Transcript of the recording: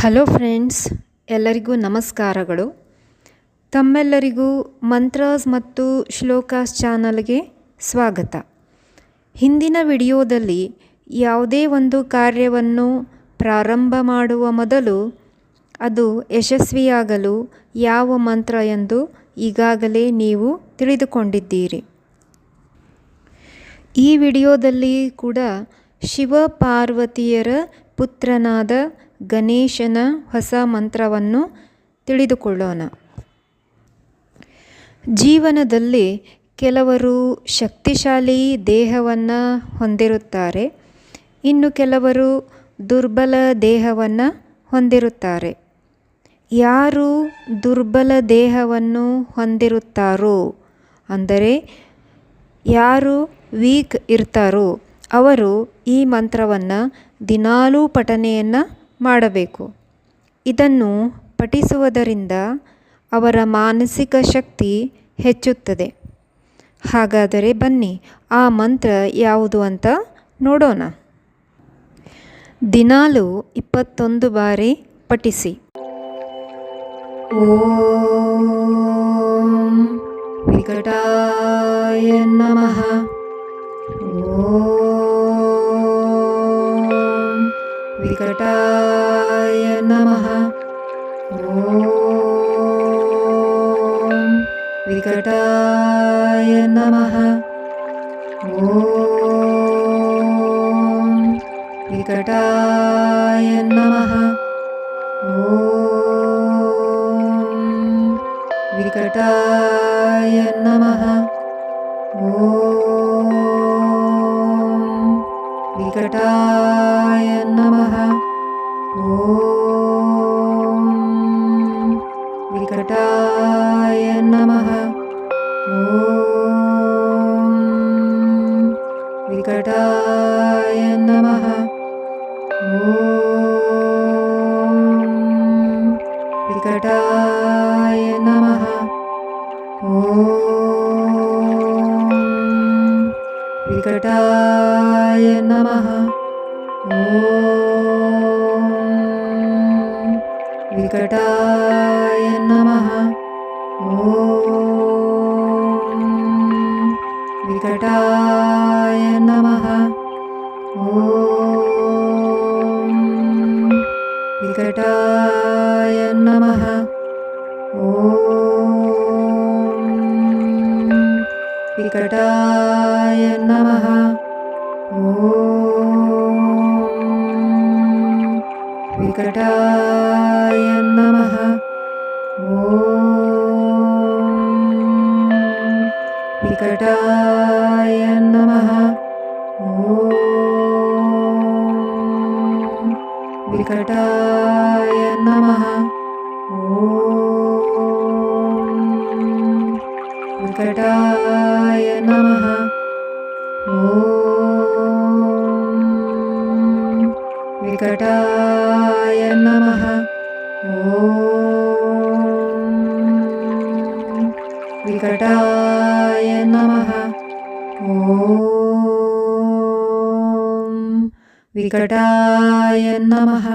Hello friends ಎಲ್ಲರಿಗೂ ನಮಸ್ಕಾರಗಳು. ತಮ್ಮೆಲ್ಲರಿಗೂ ಮಂತ್ರಾಸ್ ಮತ್ತು ಶ್ಲೋಕಾಸ್ ಚಾನಲ್ಗೆ ಸ್ವಾಗತ. ಹಿಂದಿನ ವಿಡಿಯೋದಲ್ಲಿ ಯಾವುದೇ ಒಂದು ಕಾರ್ಯವನ್ನು ಪ್ರಾರಂಭ ಮಾಡುವ ಮೊದಲು ಅದು ಯಶಸ್ವಿಯಾಗಲು ಯಾವ ಮಂತ್ರ ಎಂದು ಈಗಾಗಲೇ ನೀವು ತಿಳಿದುಕೊಂಡಿದ್ದೀರಿ. ಈ ವಿಡಿಯೋದಲ್ಲಿ ಕೂಡ ಶಿವ ಪಾರ್ವತಿಯರ ಪುತ್ರನಾದ ಗಣೇಶನ ಹೊಸ ಮಂತ್ರವನ್ನು ತಿಳಿದುಕೊಳ್ಳೋಣ. ಜೀವನದಲ್ಲಿ ಕೆಲವರು ಶಕ್ತಿಶಾಲಿ ದೇಹವನ್ನು ಹೊಂದಿರುತ್ತಾರೆ, ಇನ್ನು ಕೆಲವರು ದುರ್ಬಲ ದೇಹವನ್ನು ಹೊಂದಿರುತ್ತಾರೆ. ಯಾರು ದುರ್ಬಲ ದೇಹವನ್ನು ಹೊಂದಿರುತ್ತಾರೋ, ಅಂದರೆ ಯಾರು ವೀಕ್ ಇರ್ತಾರೋ ಅವರು ಈ ಮಂತ್ರವನ್ನು ದಿನಾಲೂ ಪಠನೆಯನ್ನು ಮಾಡಬೇಕು. ಇದನ್ನು ಪಠಿಸುವುದರಿಂದ ಅವರ ಮಾನಸಿಕ ಶಕ್ತಿ ಹೆಚ್ಚುತ್ತದೆ. ಹಾಗಾದರೆ ಬನ್ನಿ, ಆ ಮಂತ್ರ ಯಾವುದು ಅಂತ ನೋಡೋಣ. ದಿನಾಲು ಇಪ್ಪತ್ತೊಂದು ಬಾರಿ ಪಠಿಸಿ. ಓಂ विकटाय नमः। ॐ विकटाय नमः। ॐ विकटाय नमः। ॐ विकटाय नमः। ॐ विकटाय नमः। वेङ्कटाय नमः ॐ विकटाय नमः ॐ विकटाय नमः ॐ विकटाय नमः ॐ विकटाय नमः। विकटाय नमः। ॐ विकटाय नमः। ॐ विकटाय नमः। ॐ Venkataya Namaha Om Venkataya Namaha Om Venkataya Namaha Om Venkataya Namaha Om वेङ्कटाय नमः। ॐ विकटाय नमः। ॐ विकटाय नमः।